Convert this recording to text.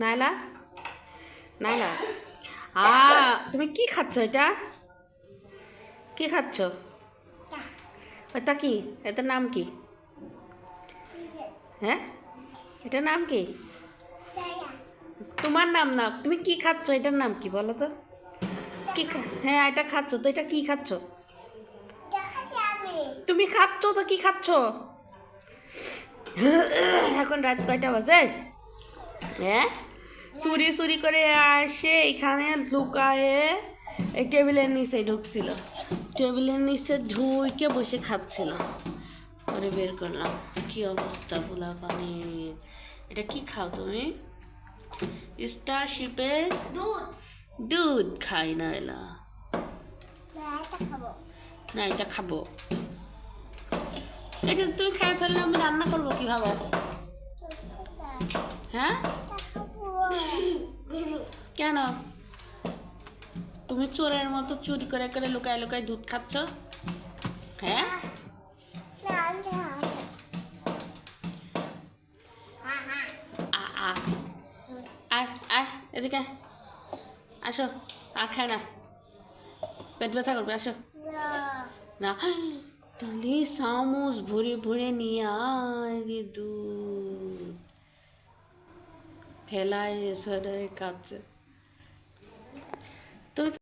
নাইলা নাইলা আ তুমি কি খাচ্ছ এটা? কি খাচ্ছ? এটা কি? এটার নাম কি? হ্যাঁ? এটার নাম কি? তোমার নাম না তুমি কি খাচ্ছ? এটার নাম কি বলো তো? কি হ্যাঁ এটা খাচ্ছ তো এটা কি খাচ্ছ? তুমি খাচ্ছ তো কি খাচ্ছ? এখন রাত কয়টা বাজে? হ্যাঁ? চুরি চুরি করে আসে এখানে লুকায়ে এই টেবিলের নিচে ঢুকছিল। টেবিলের নিচে ঢুকে বসে খাচ্ছিল। পরে বের করলাম। কি অবস্থা ফুলা পানি এটা কি খাও তুমি? স্টারশিপের দুধ। দুধ খাই না এলা না এটা খাব। এটা তুমি খাই ফেললে আমি রান্না করব কীভাবে? হ্যাঁ? কেন তুমি চোরের মতো চুরি করে করে লুকায় লুকায় দুধ খাচ্ছ? হ্যাঁ? এদিকে আসো আর খায় না। পেট ব্যথা করবে, আসো। না। তাহলে চামচ ভরে ভরে নিয়ে আয় রে দুধ। ফেলায় এসে কাচ্ছে তুমি